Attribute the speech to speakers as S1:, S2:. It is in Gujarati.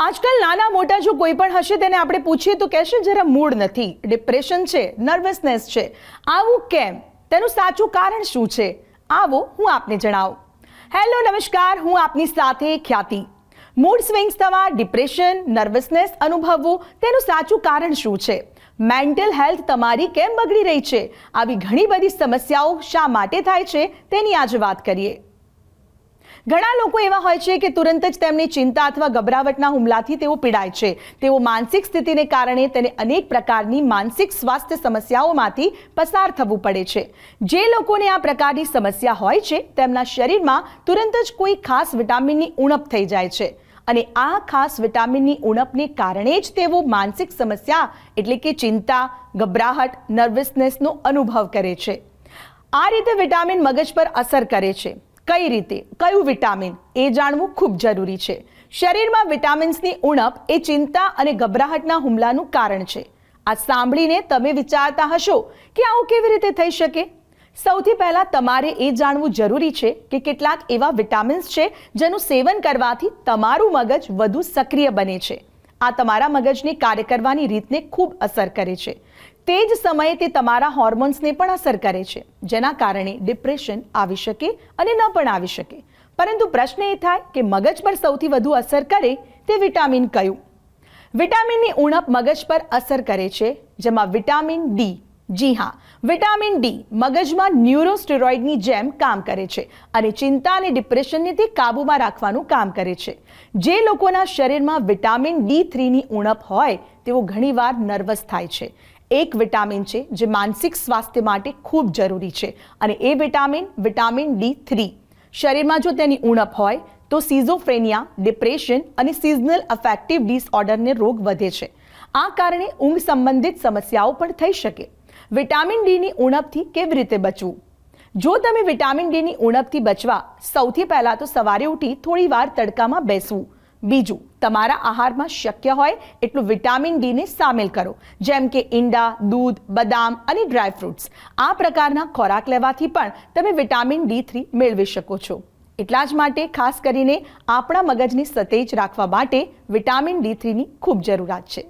S1: આજકાલ નાના મોટા જો કોઈ પણ હશે તેને આપણે પૂછીએ તો કહેશે જરા મૂડ નથી ડિપ્રેશન છે નર્વસનેસ છે. આવું કેમ? તેનું સાચું કારણ શું છે? આવો હું આપને જણાવું. હેલો નમસ્કાર, હું આપની સાથે ખ્યાતિ. મૂડ સ્વિંગ્સ થવા ડિપ્રેશન નર્વસનેસ અનુભવવું, તેનું સાચું કારણ શું છે? મેન્ટલ હેલ્થ તમારી કેમ બગડી રહી છે? આવી ઘણી બધી સમસ્યાઓ શા માટે થાય છે? તેની આજે વાત કરીએ. ઘણા લોકો એવા હોય છે કે તુરંત જ તેમની ચિંતા અથવા ગભરાવટના હુમલાથી તેઓ પીડાય છે. તેઓ માનસિક સ્થિતિને કારણે તેને અનેક પ્રકારની માનસિક સ્વાસ્થ્ય સમસ્યાઓમાંથી પસાર થવું પડે છે. જે લોકોને આ પ્રકારની સમસ્યા હોય છે, તેમના શરીરમાં તુરંત જ કોઈ ખાસ વિટામિનની ઉણપ થઈ જાય છે. અને આ ખાસ વિટામિનની ઉણપને કારણે જ તેઓ માનસિક સમસ્યા એટલે કે ચિંતા, ગભરાહટ નર્વસનેસનો અનુભવ કરે છે. આ રીતે વિટામિન મગજ પર અસર કરે છે. કઈ રીતે, કયું વિટામિન, એ જાણવું ખૂબ જરૂરી છે. શરીરમાં વિટામિન્સની ઉણપ એ ચિંતા અને ગભરાહટના હુમલાનું કારણ છે. આ સાંભળીને તમે વિચારતા હશો કે આવું કેવી રીતે થઈ શકે? સૌથી પહેલાં તમારે એ જાણવું જરૂરી છે કે કેટલાક એવા વિટામિન્સ છે જેનું સેવન કરવાથી તમારું મગજ વધુ સક્રિય બને છે. આ તમારા મગજની કાર્ય કરવાની રીતને ખૂબ અસર કરે છે. તે જ સમયે તે તમારા હોર્મોન્સને પણ અસર કરે છે, જેના કારણે ડિપ્રેશન આવી શકે અને ન પણ આવી શકે. પરંતુ પ્રશ્ન એ થાય કે મગજ પર સૌથી વધુ અસર કરે તે વિટામિન કયું? વિટામિનની ઉણપ મગજ પર અસર કરે છે, જેમાં વિટામિન ડી જી હા, વિટામિન ડી મગજમાં ન્યુરોસ્ટેરોઇડની જેમ કામ કરે છે અને ચિંતા અને ડિપ્રેશનને તે કાબૂમાં રાખવાનું કામ કરે છે. જે લોકોના શરીરમાં વિટામિન ડી થ્રીની ઉણપ હોય, તેઓ ઘણીવાર નર્વસ થાય છે. એક વિટામિન છે જે માનસિક સ્વાસ્થ્ય માટે ખૂબ જરૂરી છે. અને એ વિટામિન વિટામિન ડી થ્રી. શરીરમાં જો તેની ઉણપ હોય, તો સિઝોફ્રેનિયા ડિપ્રેશન અને સિઝનલ અફેક્ટિવ ડિસઓર્ડરને રોગ વધે છે. આ કારણે ઊંઘ સંબંધિત સમસ્યાઓ પણ થઈ શકે. વિટામિન ડીની ઉણપથી કેવી રીતે બચવું? જો તમે વિટામિન ડીની ઉણપથી બચવા, સૌથી પહેલાં તો સવારે ઉઠી થોડી વાર તડકામાં બેસવું. બીજું તમારા આહારમાં શક્ય હોય એટલું વિટામિન ડીને સામેલ કરો. જેમ કે ઈંડા, દૂધ, બદામ અને ડ્રાયફ્રૂટ્સ આ પ્રકારના ખોરાક લેવાથી પણ તમે વિટામિન ડી થ્રી મેળવી શકો છો. એટલા જ માટે ખાસ કરીને આપણા મગજને સતેજ રાખવા માટે વિટામિન ડી થ્રીની ખૂબ જરૂરિયાત છે.